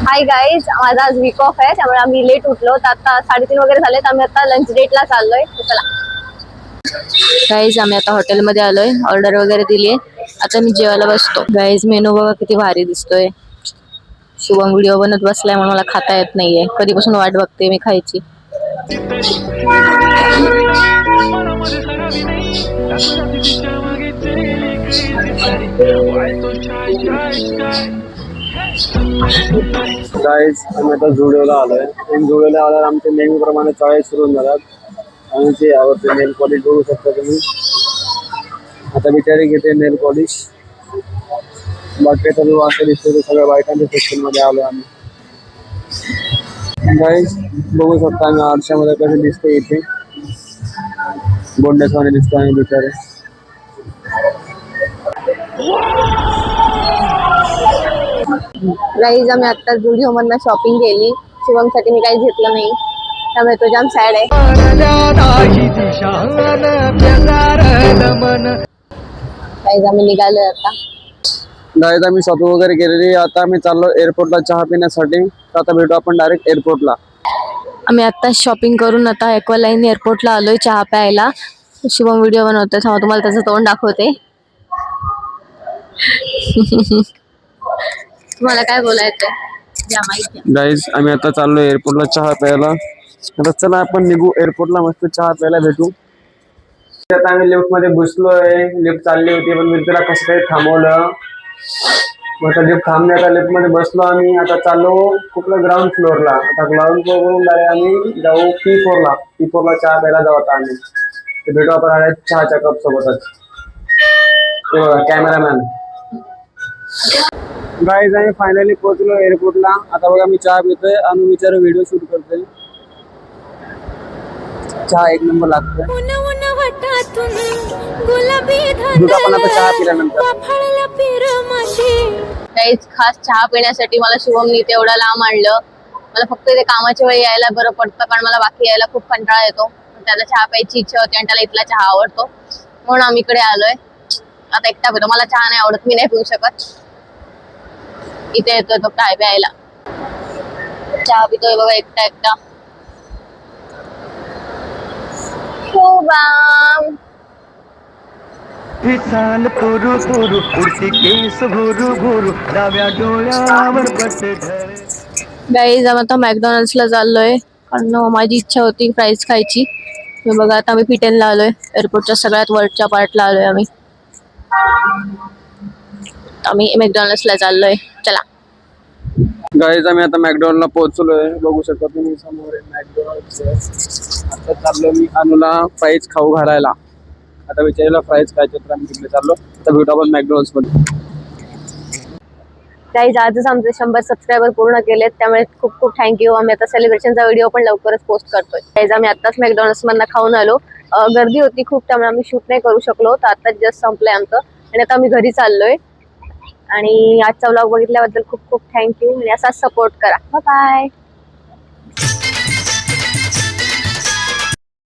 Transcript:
Hi guys माझा आज weak of आहे त्यामुळे आम्ही लेट उठलो. तर आता साडेतीन वगैरे झाले तर आम्ही आता लंच डेटला चाललोय. चला. गाईज आम्ही आता हॉटेलमध्ये आलोय. ऑर्डर वगैरे दिली आता मी जेवायला बसतो. गाईज मेनू बघा किती भारी दिसतोय. शुभम व्हिडिओ बनत बसलाय म्हणून मला खाता येत नाहीये. कधीपासून वाट बघते मी खायची. गाईज आम्ही आता जुडिओला आलोय. आणि जुडिओला आल्यावर आमच्या नेहमीप्रमाणे चाळीस सुरू होऊन जातात. आणि ते आवडते नेल पॉलिश बघू शकता तुम्ही. आता बिचारी घेते नेल पॉलिश बाकी तर असं दिसतो ते सगळ्या बायकांच्या सेक्शनमध्ये आलो आम्ही. गाईज बघू शकता आम्ही आरशामध्ये कसं दिसतो इथे. बोंड्यासवाने दिसतो आम्ही बिचारे. गाईज आम्ही आता जुडिओ मधनं शॉपिंग केली. शिवमसाठी मी काही घेतलं नाही. त्यामुळे तो जाम सॅड आहे. गाईज आम्ही निघालोय आता. गाईज आम्ही शॉपिंग वगैरे केलेली. आता आम्ही चाललो एअरपोर्टला चहा पिण्यासाठी. आता भेटू आपण डायरेक्ट एअरपोर्टला आम्ही आता शॉपिंग करून आता एक्वालाईन एअरपोर्टला आलोय चहा प्यायला. शुभम व्हिडिओ बनवतोय. तुम्हाला त्याचं तोंड दाखवते. तुम्हाला काय बोलायचं गाईज आम्ही आता चाललो एअरपोर्टला चहा प्यायला. आता चला आपण निघू एअरपोर्टला मस्त चहा प्यायला भेटू. आता आम्ही लिफ्टमध्ये घुसलोय. लिफ्ट चालली होती पण मी तिला कसं काही थांबवलं? मग आता लिफ्ट थांबली आता लिफ्टमध्ये बसलो आम्ही. आता चाललो कुठलं ग्राउंड फ्लोअरला आता ग्राउंड फ्लोअरवरून आम्ही जाऊ पी फोरला पी फोरला चहा प्यायला जाऊ आता आम्ही. ते भेटू आपण आले चहाच्या कप सोबतच. ते बघा कॅमेरामॅन गाईज आम्ही फायनली पोहोचलो एअरपोर्टला आता बघा मी चहा पितोय आणि विचार व्हिडिओ शूट करतोय. चहा एक नंबर लागतोय. चहा पिल्यानंतर. काहीच खास चहा पिण्यासाठी मला शुभमनी तेवढं लांब आणलं. मला फक्त ते कामाच्या वेळी यायला बरं पडतं कारण मला बाकी यायला खूप कंटाळा येतो. त्याला चहा प्यायची इच्छा होती आणि त्याला इथला चहा आवडतो. म्हणून आम्ही इकडे आलोय. आता एकटा पितो. मला चहा नाही आवडत मी नाही पिऊ शकत. इथे येतोय तो काय प्यायला. चहा पितोय बघा एकटा एकटा. शुभम ही चाल पोरू पोरू उडती केस भोरू भोरू डाव्या डोळ्यावर पट्टे धरे. गाईज आम्ही आता मॅकडॉनल्ड्सला चाललोय. कारण माझी इच्छा होती फ्राईज खायची. बघा आता आम्ही पिटेनला आलोय. एअरपोर्टच्या सगळ्यात वरच्या पार्टला आलोय आम्ही. आम्ही मॅकडॉनल्ड्सला चाललोय. चला. गाईज आम्ही आता मॅकडॉनला पोहोचलोय. बघू शकता तुम्ही समोर मॅकडॉनल्ड आता चाललो मी अनुला फ्राईज खाऊ घालायला. आता विचारायला फ्राईज खायचे तर आम्ही तिकडे चाललो. आता भेटू आपण मॅकडॉनल्ड्समध्ये. गाईज आजच आमचे शंभर सबस्क्रायबर पूर्ण केलेत. त्यामुळे खूप खूप थँक्यू आम्ही आता सेलिब्रेशनचा व्हिडिओ पण लवकरच पोस्ट करतोय. गाईज आम्ही आताच मॅकडॉनल्ड्स मधनं खाऊन आलो. गर्दी होती खूप त्यामुळे आम्ही शूट नाही करू शकलो. तर आता जस्ट संपलंय आमचं. आणि आता आम्ही घरी चाललोय. आणि आजचा ब्लॉग बघितल्याबद्दल खूप खूप थँक्यू आणि असाच सपोर्ट करा. बाय